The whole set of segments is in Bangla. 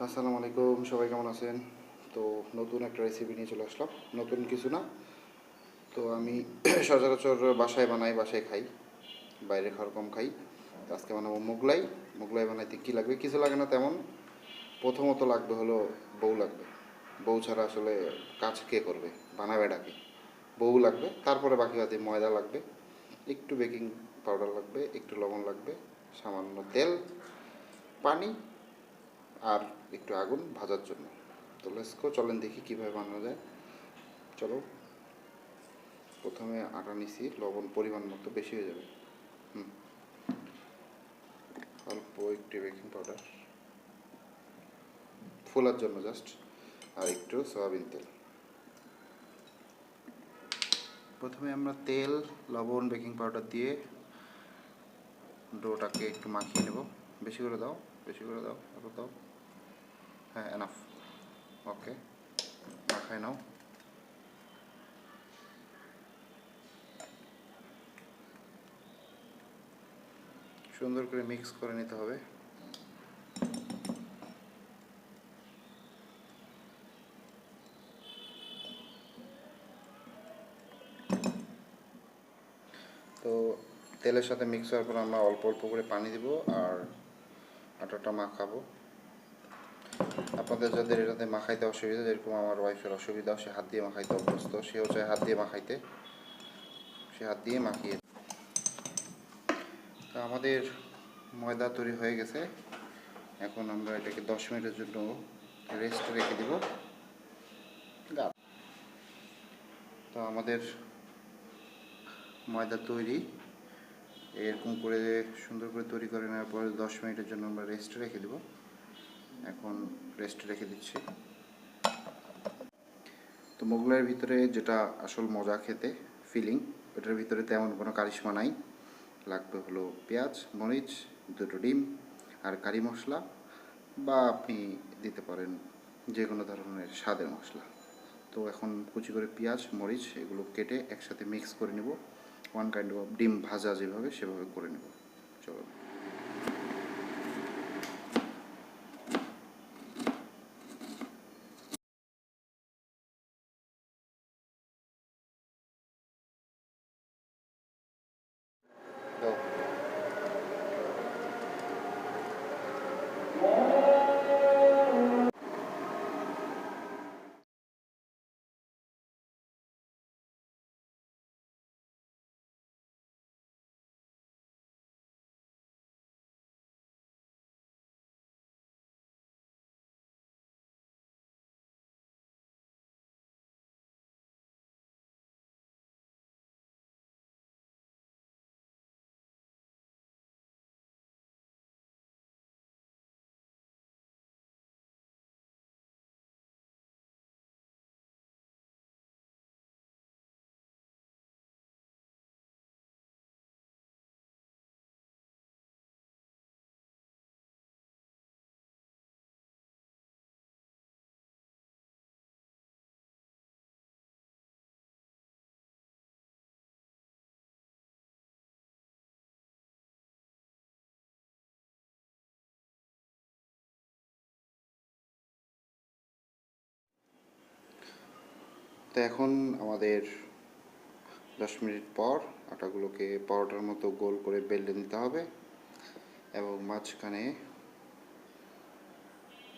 আসসালামু আলাইকুম, সবাই কেমন আছেন? তো নতুন একটা রেসিপি নিয়ে চলে আসলাম। নতুন কিছু না। তো আমি সচরাচর বাসায় বানাই, বাসায় খাই। বাইরে খাওয়ার কম খাই। আজকে বানাবো মোগলাই। মোগলাই বানাইতে কী লাগবে? কিছু লাগে না তেমন। প্রথমত লাগবে হলো বউ লাগবে। বউ ছাড়া আসলে কাজ কে করবে? বানাবে ডাকে। বউ লাগবে, তারপরে বাকি বাকি ময়দা লাগবে। একটু বেকিং পাউডার লাগবে, একটু লবণ লাগবে, সামান্য তেল, পানি আর একটু আগুন ভাজার জন্য। তো লেসকো চলেন দেখি কীভাবে বানানো যায়। চলো। প্রথমে আটা নিছি, লবণ পরিমাণ মতো, বেশি হয়ে যাবে। হুম। অল্প একটু বেকিং পাউডার ফোলার জন্য জাস্ট আর একটু সয়াবিন তেল। প্রথমে আমরা তেল, লবণ বেকিং পাউডার দিয়ে ডোটাকে একটু মাখিয়ে নেব। বেশি করে দাও, বেশি করে দাও আরও দাও। হ্যাঁ এনাফ ওকে মাখায় নাও সুন্দর করে মিক্স করে নিতে হবে। তো তেলের সাথে মিক্স হওয়ার পর আমরা অল্প অল্প করে পানি দিব আর আটাটা মাখাবো। আপনাদের যাদের এটাতে মাখাইতে অসুবিধা, যেরকম আমার ওয়াইফের অসুবিধা, সে হাত দিয়ে মাখাইতে অভ্যস্ত, সেও চায় হাত দিয়ে মাখাইতে। সে হাত দিয়ে মাখিয়ে তো আমাদের ময়দা তৈরি হয়ে গেছে। এখন আমরা এটাকে দশ মিনিটের জন্য রেস্ট রেখে দিব। তো আমাদের ময়দা তৈরি। এরকম করে সুন্দর করে তৈরি করে নেওয়ার পরে দশ মিনিটের জন্য আমরা রেস্ট রেখে দেব। এখন রেস্ট রেখে দিচ্ছি। তো মোগলাইয়ের ভিতরে যেটা আসল মজা খেতে ফিলিং ওটার ভিতরে তেমন কোনো কারিশমা নাই। লাগবে হলো পেঁয়াজ, মরিচ, দুটো ডিম আর কারি মশলা বা আপনি দিতে পারেন যে কোনো ধরনের স্বাদের মশলা। তো এখন কুচি করে পেঁয়াজ, মরিচ এগুলো কেটে একসাথে মিক্স করে নেব। ওয়ান কাইন্ড অফ ডিম ভাজা যেভাবে সেভাবে করে নেব। চলো। তো এখন আমাদের দশ মিনিট পর আটাগুলোকে পরোটার মতো গোল করে বেলে নিতে হবে এবং মাঝখানে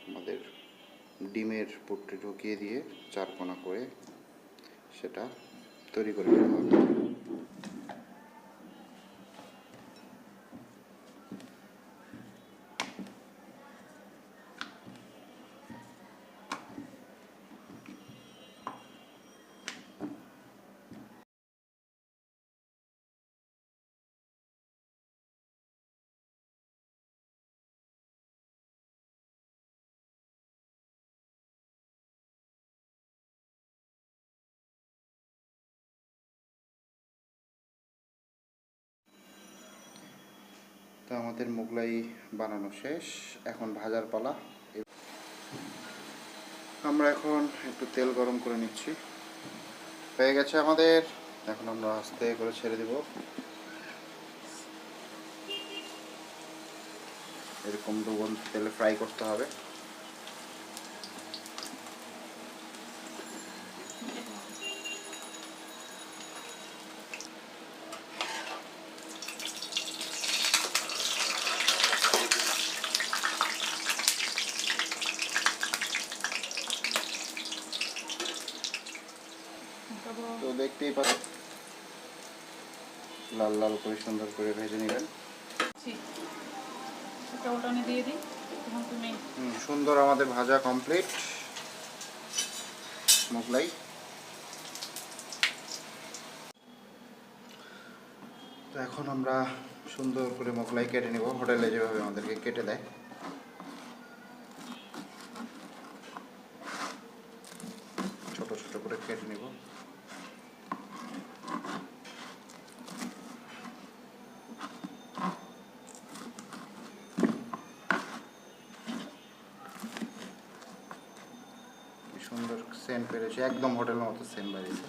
আমাদের ডিমের পুটটি ঢুকিয়ে দিয়ে চারকোনা করে সেটা তৈরি করে নিতে হবে। তো আমাদের মোগলাই বানানো শেষ। এখন ভাজার পালা। আমরা এখন একটু তেল গরম করে নিচ্ছি। হয়ে গেছে আমাদের। এখন আমরা আস্তে করে ছেড়ে দিব। এরকম দুগুণ তেলে ফ্রাই করতে হবে দেখতেই পারেন লাল লাল করে সুন্দর করে ভেজে নেবেন। সুন্দর আমাদের ভাজা কমপ্লিট মোগলাই। তো এখন আমরা সুন্দর করে মোগলাই কেটে নেব। হোটেলে যেভাবে আমাদেরকে কেটে দেয় ছোট ছোট করে কেটে নেব কি সুন্দর সেন্ট পেরেছে একদম হোটেলের মতো সেন্ট বেরিয়েছে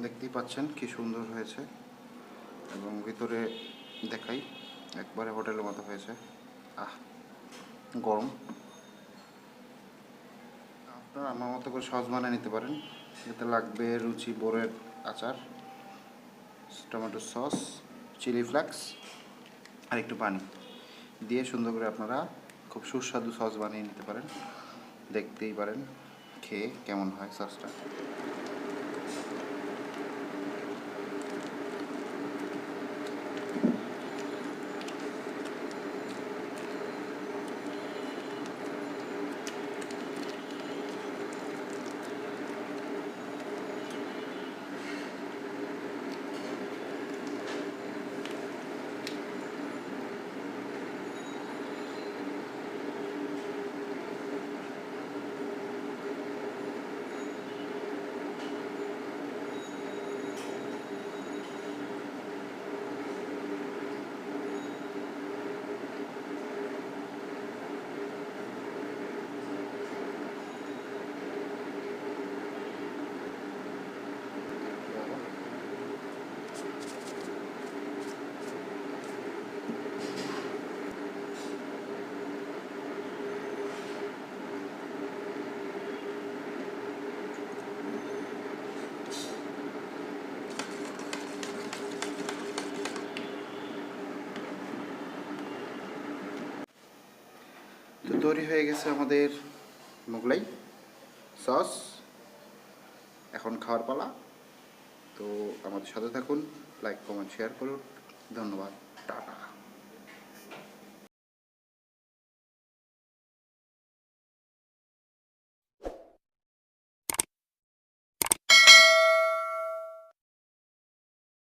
দেখতেই পাচ্ছেন কি সুন্দর হয়েছে। এবং ভিতরে দেখাই, একবারে হোটেলের মতো হয়েছে। আহ, গরম। আপনারা আমার মতো করে সহজ বানিয়ে নিতে পারেন। এতে লাগবে রুচি, বোরের আচার টমেটো সস চিলি ফ্লেক্স আর একটু পানি। দিয়ে সুন্দর করে আপনারা খুব সুস্বাদু সস বানিয়ে নিতে পারেন। দেখতেই পারেন খেয়ে কেমন হয় সসটা তো তৈরি হয়ে গেছে আমাদের মোগলাই সস। এখন খাওয়ার পালা। তো আমাদের সাথে থাকুন লাইক কমেন্ট শেয়ার করুন। ধন্যবাদ। টাটা।